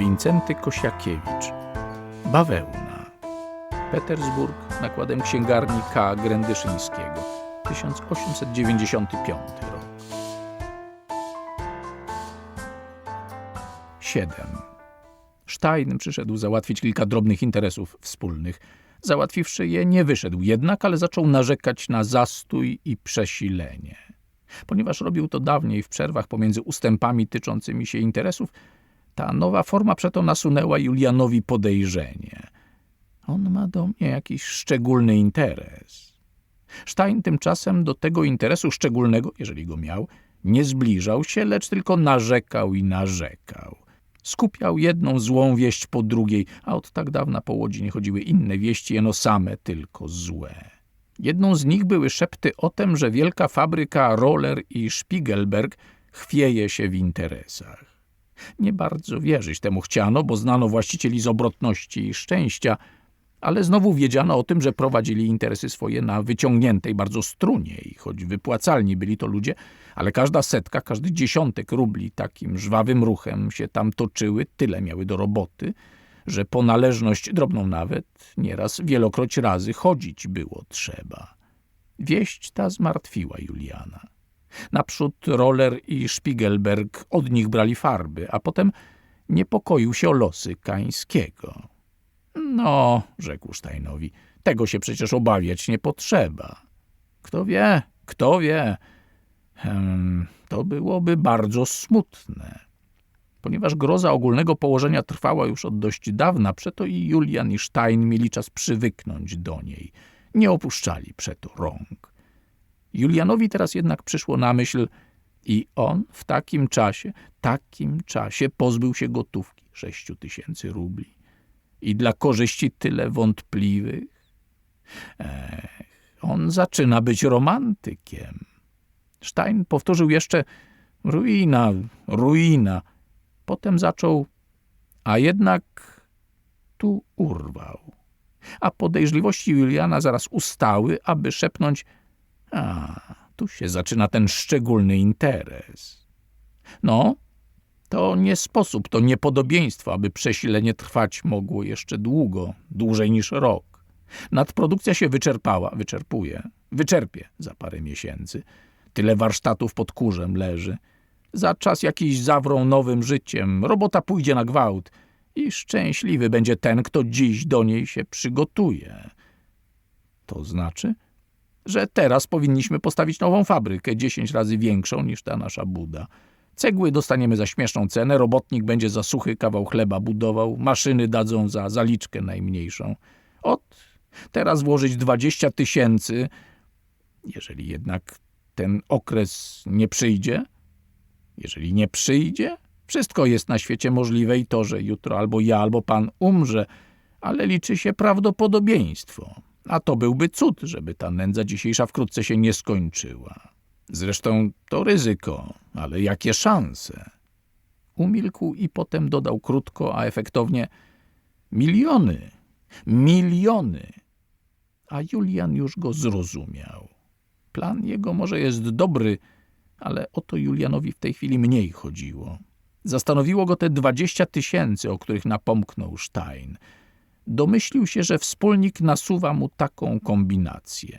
Wincenty Kosiakiewicz. Bawełna. Petersburg nakładem księgarni K. Grędyszyńskiego. 1895 rok. 7. Stein przyszedł załatwić kilka drobnych interesów wspólnych. Załatwiwszy je, nie wyszedł jednak, ale zaczął narzekać na zastój i przesilenie. Ponieważ robił to dawniej w przerwach pomiędzy ustępami tyczącymi się interesów, ta nowa forma przeto nasunęła Julianowi podejrzenie. On ma do mnie jakiś szczególny interes. Stein tymczasem do tego interesu szczególnego, jeżeli go miał, nie zbliżał się, lecz tylko narzekał i narzekał. Skupiał jedną złą wieść po drugiej, a od tak dawna po Łodzi nie chodziły inne wieści, jeno same tylko złe. Jedną z nich były szepty o tym, że wielka fabryka Roller i Spiegelberg chwieje się w interesach. Nie bardzo wierzyć temu chciano, bo znano właścicieli z obrotności i szczęścia, ale znowu wiedziano o tym, że prowadzili interesy swoje na wyciągniętej bardzo strunie i choć wypłacalni byli to ludzie, ale każda setka, każdy dziesiątek rubli takim żwawym ruchem się tam toczyły, tyle miały do roboty, że po należność drobną nawet nieraz wielokroć razy chodzić było trzeba. Wieść ta zmartwiła Juliana. Naprzód Roller i Spiegelberg od nich brali farby, a potem niepokoił się o losy Kańskiego. No, rzekł Steinowi, tego się przecież obawiać nie potrzeba. Kto wie, kto wie, hmm, to byłoby bardzo smutne. Ponieważ groza ogólnego położenia trwała już od dość dawna, przeto i Julian i Stein mieli czas przywyknąć do niej. Nie opuszczali przeto rąk. Julianowi teraz jednak przyszło na myśl i on w takim czasie, takim czasie pozbył się gotówki sześciu tysięcy rubli. I dla korzyści tyle wątpliwych. Ech, on zaczyna być romantykiem. Stein powtórzył jeszcze ruina, ruina. Potem zaczął, a jednak tu urwał. A podejrzliwości Juliana zaraz ustały, aby szepnąć a, tu się zaczyna ten szczególny interes. No, to nie sposób, to niepodobieństwo, aby przesilenie trwać mogło jeszcze długo, dłużej niż rok. Nadprodukcja się wyczerpała, wyczerpuje, wyczerpie za parę miesięcy. Tyle warsztatów pod kurzem leży. Za czas jakiś zawrą nowym życiem, robota pójdzie na gwałt i szczęśliwy będzie ten, kto dziś do niej się przygotuje. To znaczy, że teraz powinniśmy postawić nową fabrykę, dziesięć razy większą niż ta nasza buda. Cegły dostaniemy za śmieszną cenę, robotnik będzie za suchy kawał chleba budował, maszyny dadzą za zaliczkę najmniejszą. Ot, teraz włożyć dwadzieścia tysięcy, jeżeli jednak ten okres nie przyjdzie. Jeżeli nie przyjdzie, wszystko jest na świecie możliwe i to, że jutro albo ja, albo pan umrze, ale liczy się prawdopodobieństwo. A to byłby cud, żeby ta nędza dzisiejsza wkrótce się nie skończyła. Zresztą to ryzyko, ale jakie szanse? Umilkł i potem dodał krótko, a efektownie miliony, miliony. A Julian już go zrozumiał. Plan jego może jest dobry, ale o to Julianowi w tej chwili mniej chodziło. Zastanowiło go te dwadzieścia tysięcy, o których napomknął Stein. Domyślił się, że wspólnik nasuwa mu taką kombinację.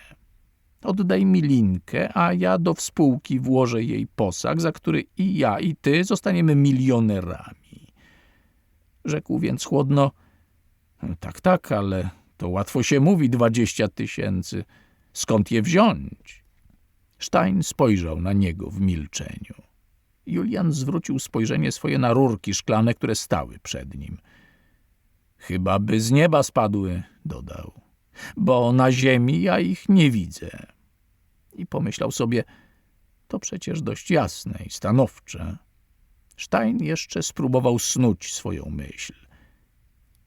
Oddaj mi linkę, a ja do współki włożę jej posag, za który i ja, i ty zostaniemy milionerami. Rzekł więc chłodno, tak, tak, ale to łatwo się mówi, dwadzieścia tysięcy. Skąd je wziąć? Stein spojrzał na niego w milczeniu. Julian zwrócił spojrzenie swoje na rurki szklane, które stały przed nim. Chyba by z nieba spadły, dodał, bo na ziemi ja ich nie widzę. I pomyślał sobie, to przecież dość jasne i stanowcze. Stein jeszcze spróbował snuć swoją myśl.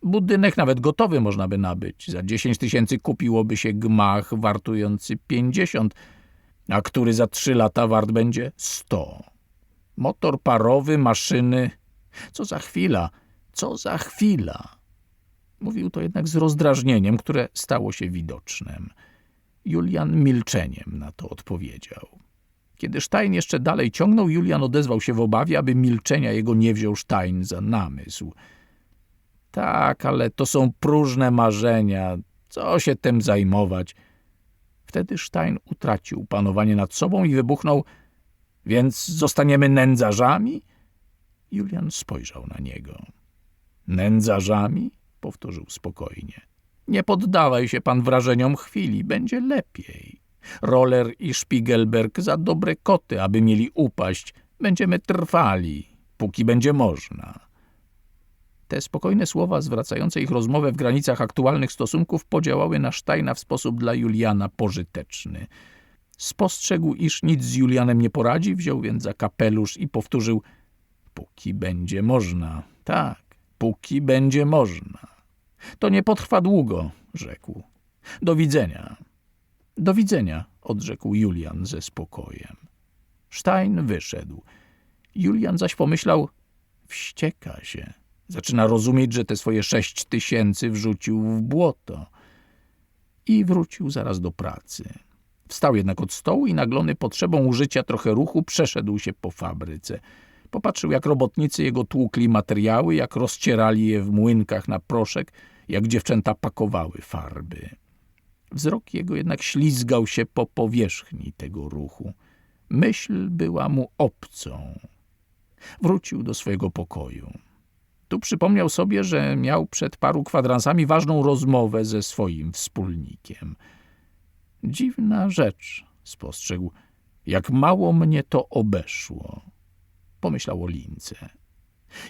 Budynek nawet gotowy można by nabyć. Za dziesięć tysięcy kupiłoby się gmach wartujący pięćdziesiąt, a który za trzy lata wart będzie sto. Motor parowy, maszyny. Co za chwila, co za chwila. Mówił to jednak z rozdrażnieniem, które stało się widocznym. Julian milczeniem na to odpowiedział. Kiedy Stein jeszcze dalej ciągnął, Julian odezwał się w obawie, aby milczenia jego nie wziął Stein za namysł. Tak, ale to są próżne marzenia. Co się tym zajmować? Wtedy Stein utracił panowanie nad sobą i wybuchnął. Więc zostaniemy nędzarzami? Julian spojrzał na niego. Nędzarzami? Powtórzył spokojnie. Nie poddawaj się pan wrażeniom chwili, będzie lepiej. Roller i Spiegelberg za dobre koty, aby mieli upaść. Będziemy trwali, póki będzie można. Te spokojne słowa zwracające ich rozmowę w granicach aktualnych stosunków podziałały na Steina w sposób dla Juliana pożyteczny. Spostrzegł, iż nic z Julianem nie poradzi, wziął więc za kapelusz i powtórzył Póki będzie można. Tak, póki będzie można. To nie potrwa długo, rzekł. Do widzenia. Do widzenia, odrzekł Julian ze spokojem. Stein wyszedł. Julian zaś pomyślał, wścieka się. Zaczyna rozumieć, że te swoje sześć tysięcy wrzucił w błoto. I wrócił zaraz do pracy. Wstał jednak od stołu i naglony potrzebą użycia trochę ruchu przeszedł się po fabryce. Popatrzył, jak robotnicy jego tłukli materiały, jak rozcierali je w młynkach na proszek, jak dziewczęta pakowały farby. Wzrok jego jednak ślizgał się po powierzchni tego ruchu. Myśl była mu obcą. Wrócił do swojego pokoju. Tu przypomniał sobie, że miał przed paru kwadransami ważną rozmowę ze swoim wspólnikiem. Dziwna rzecz, spostrzegł, jak mało mnie to obeszło. Pomyślał o lince.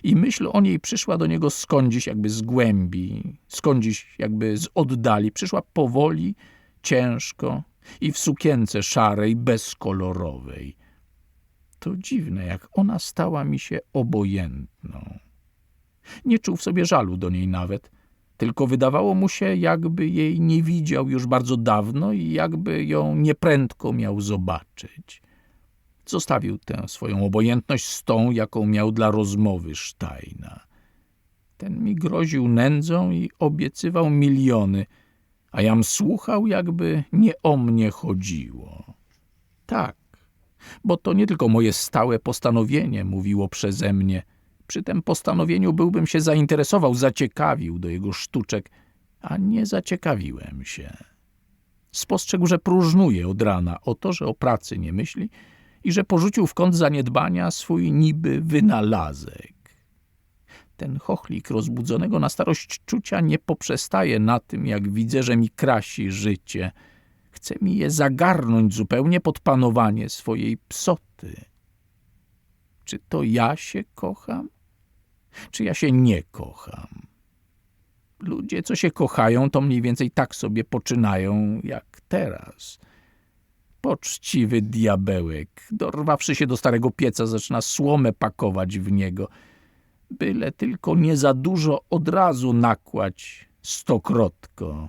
I myśl o niej przyszła do niego skądś jakby z głębi, skądś jakby z oddali. Przyszła powoli, ciężko i w sukience szarej, bezkolorowej. To dziwne, jak ona stała mi się obojętną. Nie czuł w sobie żalu do niej nawet, tylko wydawało mu się, jakby jej nie widział już bardzo dawno i jakby ją nieprędko miał zobaczyć. Zostawił tę swoją obojętność z tą, jaką miał dla rozmowy Steina. Ten mi groził nędzą i obiecywał miliony, a jam słuchał, jakby nie o mnie chodziło. Tak, bo to nie tylko moje stałe postanowienie mówiło przeze mnie. Przy tym postanowieniu byłbym się zainteresował, zaciekawił do jego sztuczek, a nie zaciekawiłem się. Spostrzegł, że próżnuje od rana o to, że o pracy nie myśli i że porzucił w kąt zaniedbania swój niby wynalazek. Ten chochlik rozbudzonego na starość czucia nie poprzestaje na tym, jak widzę, że mi krasi życie. Chce mi je zagarnąć zupełnie pod panowanie swojej psoty. Czy to ja się kocham? Czy ja się nie kocham? Ludzie, co się kochają, to mniej więcej tak sobie poczynają jak teraz – Poczciwy diabełek, dorwawszy się do starego pieca, zaczyna słomę pakować w niego. Byle tylko nie za dużo od razu nakłać stokrotko.